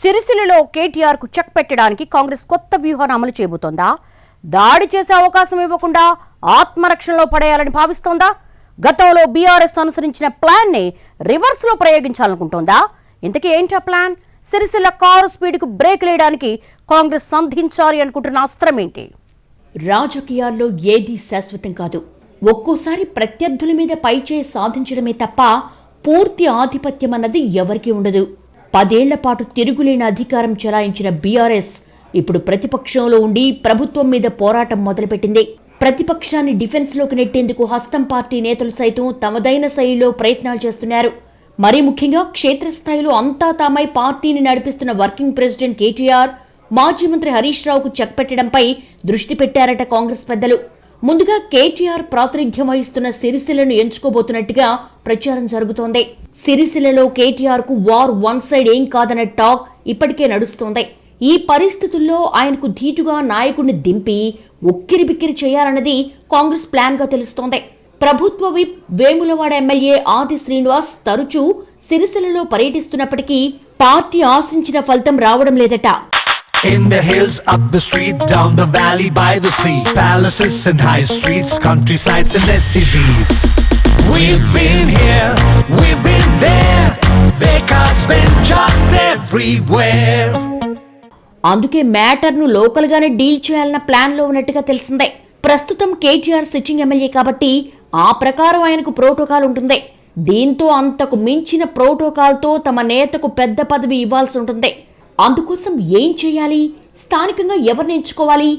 సిరిసిల్లలో కేటీఆర్కు చెక్ పెట్టడానికి కాంగ్రెస్ కొత్త వ్యూహాన్ని అమలు చేయబోతోందా? దాడి చేసే అవకాశం ఇవ్వకుండా ఆత్మరక్షణలో పడేయాలని భావిస్తోందా? గతంలో బీఆర్ఎస్ అనుసరించిన ప్లాన్ని రివర్స్లో ప్రయోగించాలనుకుంటోందా? ఇంతకీ ఏంటా ప్లాన్? సిరిసిల్ల కారు స్పీడ్కు బ్రేక్ లేయడానికి కాంగ్రెస్ సంధించాలి అనుకుంటున్న అస్త్రం ఏంటి? రాజకీయాల్లో ఏదీ శాశ్వతం కాదు. ఒక్కోసారి ప్రత్యర్థుల మీద పైచేయి సాధించడమే తప్ప పూర్తి ఆధిపత్యం అన్నది ఎవరికీ ఉండదు. పదేళ్ళ పాటు తిరుగులేని అధికారం చెలాయించిన బీఆర్ఎస్ ఇప్పుడు ప్రతిపక్షంలో ఉండి ప్రభుత్వం మీద పోరాటం మొదలుపెట్టింది. ప్రతిపక్షాన్ని డిఫెన్స్లోకి నెట్టేందుకు హస్తం పార్టీ నేతలు సైతం తమదైన శైలిలో ప్రయత్నాలు చేస్తున్నారు. మరీ ముఖ్యంగా క్షేత్రస్థాయిలో అంతా తామై పార్టీని నడిపిస్తున్న వర్కింగ్ ప్రెసిడెంట్ కేటీఆర్ మాజీ మంత్రి హరీష్ రావుకు చెక్ పెట్టడంపై దృష్టి పెట్టారట కాంగ్రెస్ పెద్దలు. ముందుగా కేటీఆర్ ప్రాతినిధ్యం వహిస్తున్న సిరిసిలను ఎంచుకోబోతున్నట్టుగా ప్రచారం జరుగుతోంది. సిరిసిల్లలో కేటీఆర్కు వార్ వన్ సైడ్ ఏం కాదన్న టాక్ ఇప్పటికే నడుస్తోంది. ఈ పరిస్థితుల్లో ఆయనకు ధీటుగా నాయకుడిని దింపి ఉక్కిరి బిక్కిరి చేయాలన్నది కాంగ్రెస్ ప్లాన్గా తెలుస్తోంది. ప్రభుత్వ విప్ వేములవాడ ఎమ్మెల్యే ఆది శ్రీనివాస్ తరచూ సిరిసిల్లలో పర్యటిస్తున్నప్పటికీ పార్టీ ఆశించిన ఫలితం రావడం లేదట. In the hills, up the street, down the valley, by the sea, palaces and high streets, countrysides and SCVs. We've been here, we've been there, Vekas been just everywhere. అందుకే మ్యాటర్ను లోకల్గానే deal చేయాలన్న ప్లాన్లో ఉన్నట్టుగా తెలిసిందే. ప్రస్తుతం కేటీఆర్ సిట్టింగ్ ఎమ్మెల్యే కాబట్టి ఆ ప్రకారం ఆయనకు ప్రోటోకాల్ ఉంటుంది. దీంతో అంతకు మించిన ప్రోటోకాల్తో తమ నేతకు పెద్ద పదవి ఇవ్వాల్సి ఉంటుంది. అందుకోసం ఏం చేయాలి? స్థానికంగా ఎవరిని ఎంచుకోవాలి?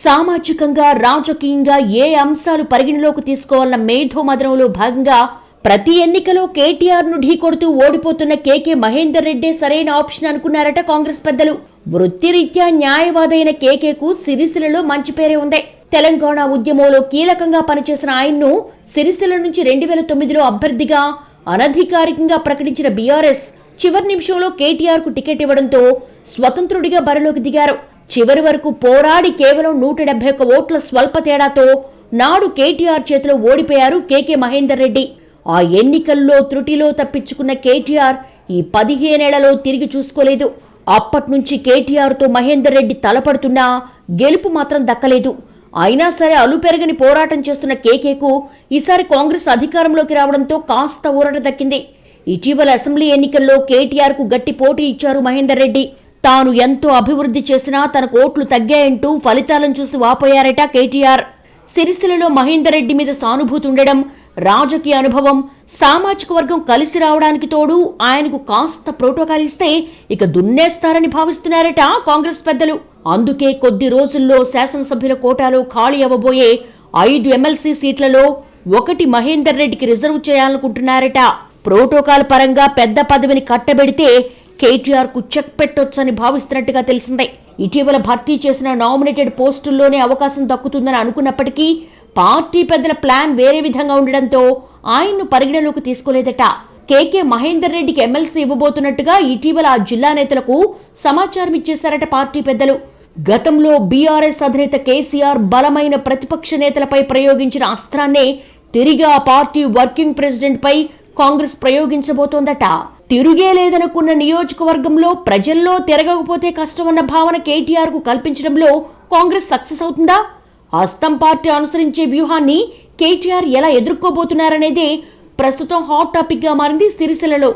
సామాజికంగా రాజకీయంగా ఏ అంశాలు పరిగణలోకి తీసుకోవాలన్న మేధోమదనంలో భాగంగా ప్రతి ఎన్నికలో కేటీఆర్ను ఢీకొడుతూ ఓడిపోతున్న కేకే మహేందర్ రెడ్డే సరైన ఆప్షన్ అనుకున్నారట కాంగ్రెస్ పెద్దలు. వృత్తిరీత్యా న్యాయవాదైన కేకేకు సిరిసిలలో మంచి పేరే ఉంది. తెలంగాణ ఉద్యమంలో కీలకంగా పనిచేసిన ఆయన్ను సిరిసిల నుంచి రెండు వేల తొమ్మిదిలో అభ్యర్థిగా అనధికారికంగా ప్రకటించిన బీఆర్ఎస్ చివరి నిమిషంలో కేటీఆర్కు టికెట్ ఇవ్వడంతో స్వతంత్రుడిగా బరిలోకి దిగారు. చివరి వరకు పోరాడి కేవలం నూట డెబ్బై ఒక్క ఓట్ల స్వల్ప తేడాతో నాడు కేటీఆర్ చేతిలో ఓడిపోయారు కేకే మహేందర్ రెడ్డి. ఆ ఎన్నికల్లో త్రుటిలో తప్పించుకున్న కేటీఆర్ ఈ పదిహేనేళ్ళలో తిరిగి చూసుకోలేదు. అప్పట్నుంచి కేటీఆర్తో మహేందర్ రెడ్డి తలపడుతున్నా గెలుపు మాత్రం దక్కలేదు. అయినా సరే అలుపెరగని పోరాటం చేస్తున్న కేకేకు ఈసారి కాంగ్రెస్ అధికారంలోకి రావడంతో కాస్త ఊరట దక్కింది. ఇటీవల అసెంబ్లీ ఎన్నికల్లో కేటీఆర్కు గట్టి పోటీ ఇచ్చారు మహేందర్ రెడ్డి. తాను ఎంతో అభివృద్ధి చేసినా తనకు ఓట్లు తగ్గాయంటూ ఫలితాలను చూసి వాపోయారట కేటీఆర్. సిరిసిలలో మహేందర్రెడ్డి మీద సానుభూతి ఉండడం రాజకీయ అనుభవం సామాజిక వర్గం కలిసి రావడానికి తోడు ఆయనకు కాస్త ప్రోటోకాల్ ఇస్తే ఇక దున్నేస్తారని భావిస్తున్నారట కాంగ్రెస్ పెద్దలు. అందుకే కొద్ది రోజుల్లో శాసనసభ్యుల కోటాలో ఖాళీ అవ్వబోయే ఐదు ఎమ్మెల్సీ సీట్లలో ఒకటి మహేందర్ రెడ్డికి రిజర్వ్ చేయాలనుకుంటున్నారట. ప్రోటోకాల్ పరంగా పెద్ద పదవిని కట్టబెడితే కేటీఆర్కు చెక్ పెట్టొచ్చని భావిస్తున్నట్టుగా తెలిసిందే. ఇటీవల భర్తీ చేసిన నామినేటెడ్ పోస్టుల్లోనే అవకాశం దక్కుతుందని అనుకున్నప్పటికీ పార్టీ పెద్దల ప్లాన్ వేరే విధంగా ఉండడంతో ఆయన్ను పరిగణలోకి తీసుకోలేదట. కేకే మహేందర్ రెడ్డికి ఎమ్మెల్సీ ఇవ్వబోతున్నట్టుగా ఇటీవల ఆ జిల్లా నేతలకు సమాచారం ఇచ్చేశారట పార్టీ పెద్దలు. గతంలో బీఆర్ఎస్ అధినేత కేసీఆర్ బలమైన ప్రతిపక్ష నేతలపై ప్రయోగించిన అస్త్రాన్నే తిరిగి ఆ పార్టీ వర్కింగ్ ప్రెసిడెంట్ పై కాంగ్రెస్ ప్రయోగించబోతోందట. తిరుగే లేదనుకున్న నియోజకవర్గంలో ప్రజల్లో తిరగకపోతే కష్టమన్న భావన కేటీఆర్కు కల్పించడంలో కాంగ్రెస్ సక్సెస్ అవుతుందా? హస్తం పార్టీ అనుసరించే వ్యూహాన్ని కేటీఆర్ ఎలా ఎదుర్కోబోతున్నారనేదే ప్రస్తుతం హాట్ టాపిక్గా మారింది సిరిసిల్లలో.